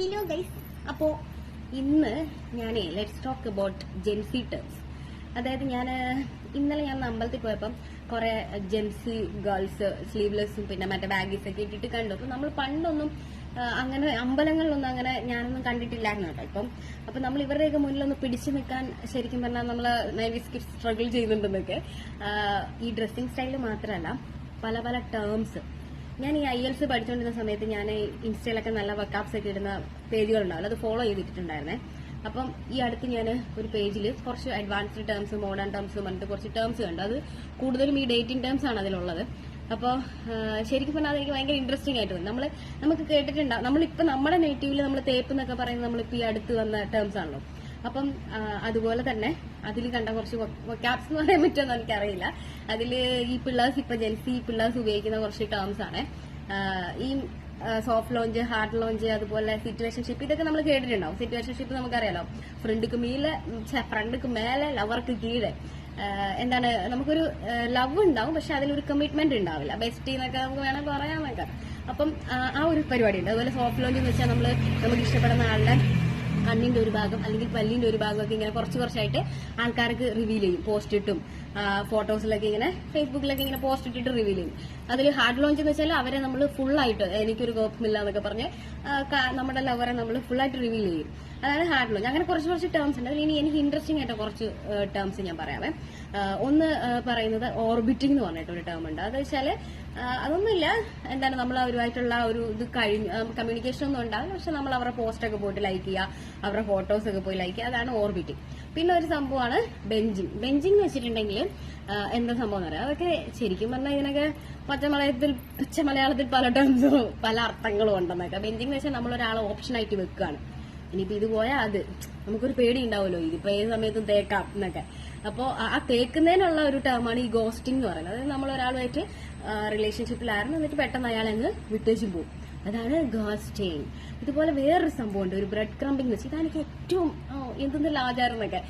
Hello guys അപ്പോൾ ഇന്ന് ഞാൻ let's talk about Gen Z terms അതായത് ഞാൻ ഇന്നലെ ഞാൻ അമ്പലത്തിൽ പോയപ്പം കുറെ ജെൻസി ഗേൾസ് സ്ലീവ്ലെസ്സും പിന്നെ മറ്റേ ബാഗീസ് ഒക്കെ ഇട്ടിട്ട് കണ്ടു. അപ്പം നമ്മൾ പണ്ടൊന്നും അങ്ങനെ അമ്പലങ്ങളിലൊന്നും അങ്ങനെ ഞാനൊന്നും കണ്ടിട്ടില്ലായിരുന്നു കേട്ടോ ഇപ്പം. അപ്പം നമ്മൾ ഇവരുടെയൊക്കെ മുന്നിലൊന്ന് പിടിച്ചു നിൽക്കാൻ ശരിക്കും പറഞ്ഞാൽ നമ്മൾ നൈവിസ്കി സ്ട്രഗിൾ ചെയ്യുന്നുണ്ടെന്നൊക്കെ. ഈ ഡ്രസ്സിങ് സ്റ്റൈൽ മാത്രമല്ല പല പല ടേംസ് ഞാൻ ഈ ഐ എൽസ് പഠിച്ചുകൊണ്ടിരുന്ന സമയത്ത് ഞാൻ ഇൻസ്റ്റയിലൊക്കെ നല്ല വക്കാപ്സ് ഒക്കെ ഇടുന്ന പേജുകളുണ്ടാവില്ല അത് ഫോളോ ചെയ്തിട്ടുണ്ടായിരുന്നേ. അപ്പം ഈ അടുത്ത് ഞാൻ ഒരു പേജിൽ കുറച്ച് അഡ്വാൻസ്ഡ് ടേംസ് മോഡേൺ ടേംസ് പറഞ്ഞിട്ട് കുറച്ച് ടേംസ് കണ്ടു. അത് കൂടുതലും ഈ ഡേറ്റിംഗ് ടേംസ് ആണ് അതിലുള്ളത്. അപ്പോൾ ശരിക്കും പറഞ്ഞാൽ അതെനിക്ക് ഭയങ്കര ഇൻട്രസ്റ്റിംഗ് ആയിട്ട് തോന്നി. നമ്മൾ നമുക്ക് കേട്ടിട്ടുണ്ടാവും. നമ്മളിപ്പോൾ നമ്മുടെ നേറ്റീവിൽ നമ്മൾ തേപ്പ് എന്നൊക്കെ പറയുന്നത് നമ്മളിപ്പോൾ ഈ അടുത്ത് വന്ന ടേംസ് ആണല്ലോ. അപ്പം അതുപോലെ തന്നെ അതിൽ കണ്ട കുറച്ച് ക്യാപ്സ് എന്ന് പറയാൻ പറ്റുമെന്ന് എനിക്കറിയില്ല. അതിൽ ഈ പിള്ളേഴ്സ് ഇപ്പൊ ജെൻസി പിള്ളേഴ്സ് ഉപയോഗിക്കുന്ന കുറച്ച് ടേംസ് ആണ്. ഈ സോഫ്റ്റ് ലോഞ്ച് ഹാർഡ് ലോഞ്ച് അതുപോലെ സിറ്റുവേഷൻഷിപ്പ് ഇതൊക്കെ നമ്മൾ കേട്ടിട്ടുണ്ടാവും. സിറ്റുവേഷൻഷിപ്പ് നമുക്കറിയാലോ. ഫ്രണ്ടിക്ക് മീലെ ഫ്രണ്ടിക്ക് മേലെ ലവർക്ക് കീഴെ. എന്താണ് നമുക്കൊരു ലവ് ഉണ്ടാവും പക്ഷെ അതിലൊരു കമ്മിറ്റ്മെന്റ് ഉണ്ടാവില്ല. ബെസ്റ്റ് എന്നൊക്കെ നമുക്ക് വേണമെങ്കിൽ പറയാന്നൊക്കെ അപ്പം ആ ഒരു പരിപാടി ഉണ്ട്. അതുപോലെ സോഫ്റ്റ് ലോഞ്ച് എന്ന് വെച്ചാൽ നമ്മൾ നമുക്ക് ഇഷ്ടപ്പെടുന്ന ആളുടെ കണ്ണിന്റെ ഒരു ഭാഗം അല്ലെങ്കിൽ പല്ലിന്റെ ഒരു ഭാഗമൊക്കെ ഇങ്ങനെ കുറച്ച് കുറച്ചായിട്ട് ആൾക്കാർക്ക് റിവീൽ ചെയ്യും. പോസ്റ്റ് ഇട്ടും. ഫോട്ടോസിലൊക്കെ ഇങ്ങനെ ഫേസ്ബുക്കിലൊക്കെ ഇങ്ങനെ പോസ്റ്റ് ഇട്ടിട്ട് റിവീൽ ചെയ്യും. അതിൽ ഹാർഡ് ലോഞ്ച് എന്ന് വെച്ചാൽ അവരെ നമ്മൾ ഫുൾ ആയിട്ട് എനിക്കൊരു കുഴപ്പമില്ല എന്നൊക്കെ പറഞ്ഞ് നമ്മുടെ ലവറെ നമ്മൾ ഫുൾ ആയിട്ട് റിവീൽ ചെയ്യും. അതാണ് ഹാർഡ് ലോഞ്ച്. അങ്ങനെ കുറച്ച് കുറച്ച് ടേംസ് ഉണ്ട്. ഇനി എനിക്ക് ഇൻട്രസ്റ്റിംഗ് ആയിട്ട് കുറച്ച് ടേംസ് ഞാൻ പറയാവേ. ഒന്ന് പറയുന്നത് ഓർബിറ്റിംഗ് എന്ന് പറഞ്ഞിട്ട് ഒരു ടേം ഉണ്ട്. അത് വെച്ചാൽ അതൊന്നുമില്ല. എന്താണ് നമ്മൾ അവരുമായിട്ടുള്ള ഒരു ഇത് കഴിഞ്ഞു കമ്മ്യൂണിക്കേഷൻ ഒന്നും ഉണ്ടാവില്ല. പക്ഷെ നമ്മൾ അവരുടെ പോസ്റ്റൊക്കെ പോയിട്ട് ലൈക്ക് ചെയ്യുക അവരുടെ ഫോട്ടോസ് ഒക്കെ പോയി ലൈക്ക് ചെയ്യുക അതാണ് ഓർബിറ്റിംഗ് പിന്നെ ഒരു സംഭവമാണ് ബെഞ്ചിങ് ബെഞ്ചിങ് എന്ന് വെച്ചിട്ടുണ്ടെങ്കിൽ എന്താ സംഭവം എന്ന് അതൊക്കെ ശരിക്കും പറഞ്ഞാൽ ഇതിനൊക്കെ പച്ചമലയാളത്തിൽ പച്ച മലയാളത്തിൽ പല ടേംസും പല അർത്ഥങ്ങളും ഉണ്ടെന്നൊക്കെ. ബെഞ്ചിങ് എന്ന് വെച്ചാൽ നമ്മൾ ഒരാളെ ഓപ്ഷനായിട്ട് വെക്കുകയാണ് ഇനിയിപ്പോ ഇത് പോയാൽ അത് നമുക്കൊരു പേടി ഉണ്ടാവുമല്ലോ ഇതിപ്പോ ഏത് സമയത്തും തേക്കാം എന്നൊക്കെ. അപ്പോൾ ആ തേക്കുന്നതിനുള്ള ഒരു ടേമാണ് ഈ ഗോസ്റ്റിംഗ് എന്ന് പറയുന്നത്. അതായത് നമ്മൾ ഒരാളുമായിട്ട് റിലേഷൻഷിപ്പിലായിരുന്നു എന്നിട്ട് പെട്ടെന്ന് അയാൾ അങ്ങ് വിട്ടേച്ചും പോകും അതാണ് ഗോസ്റ്റിംഗ് ഇതുപോലെ വേറൊരു സംഭവമുണ്ട്. ഒരു ബ്രെഡ് ക്രംബിംഗ് വെച്ച് ഇതാണ് ഏറ്റവും എന്തെന്നുള്ള ആചാരം എന്നൊക്കെ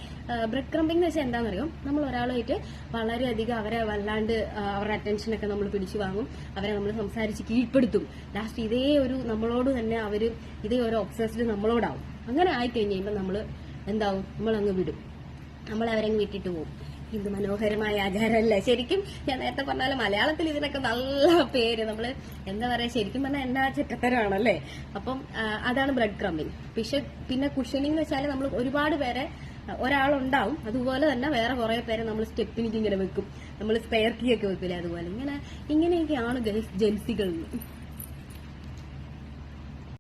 ബ്രെഡ് ക്രംബിംഗ് എന്ന് വെച്ചാൽ എന്താണെന്നറിയോ നമ്മൾ ഒരാളുമായിട്ട് വളരെയധികം അവരെ വല്ലാണ്ട് അവരുടെ അറ്റൻഷനൊക്കെ നമ്മൾ പിടിച്ചു വാങ്ങും. അവരെ നമ്മൾ സംസാരിച്ച് കീഴ്പ്പെടുത്തും. ലാസ്റ്റ് ഇതേ ഒരു നമ്മളോട് തന്നെ അവർ ഇതേ ഒരു ഒബ്സസ്ഡ് നമ്മളോടാവും. അങ്ങനെ ആയിക്കഴിഞ്ഞ് കഴിയുമ്പോൾ നമ്മൾ എന്താവും? നമ്മളങ്ങ് വിടും. നമ്മൾ അവരങ്ങ് വിട്ടിട്ട് പോകും ഇത് മനോഹരമായ ആചാരമല്ല? ശരിക്കും ഞാൻ നേരത്തെ പറഞ്ഞാൽ മലയാളത്തിൽ ഇതിനൊക്കെ നല്ല പേര്. നമ്മൾ എന്താ പറയാ ശരിക്കും പറഞ്ഞാൽ എന്നാ ചെറ്റത്തരമാണല്ലേ അപ്പം അതാണ് ബ്രെഡ് ക്രമ്മിങ് പക്ഷെ പിന്നെ കുഷനിങ് എന്ന് വെച്ചാൽ നമ്മൾ ഒരുപാട് പേരെ ഒരാളുണ്ടാവും. അതുപോലെ തന്നെ വേറെ കുറെ പേരെ നമ്മൾ സ്റ്റെപ്പിനിക്ക് ഇങ്ങനെ വെക്കും. നമ്മൾ സ്പെയർ കീ ഒക്കെ വെക്കില്ലേ അതുപോലെ. ഇങ്ങനെ ഇങ്ങനെയൊക്കെയാണ് ജെൻസികൾ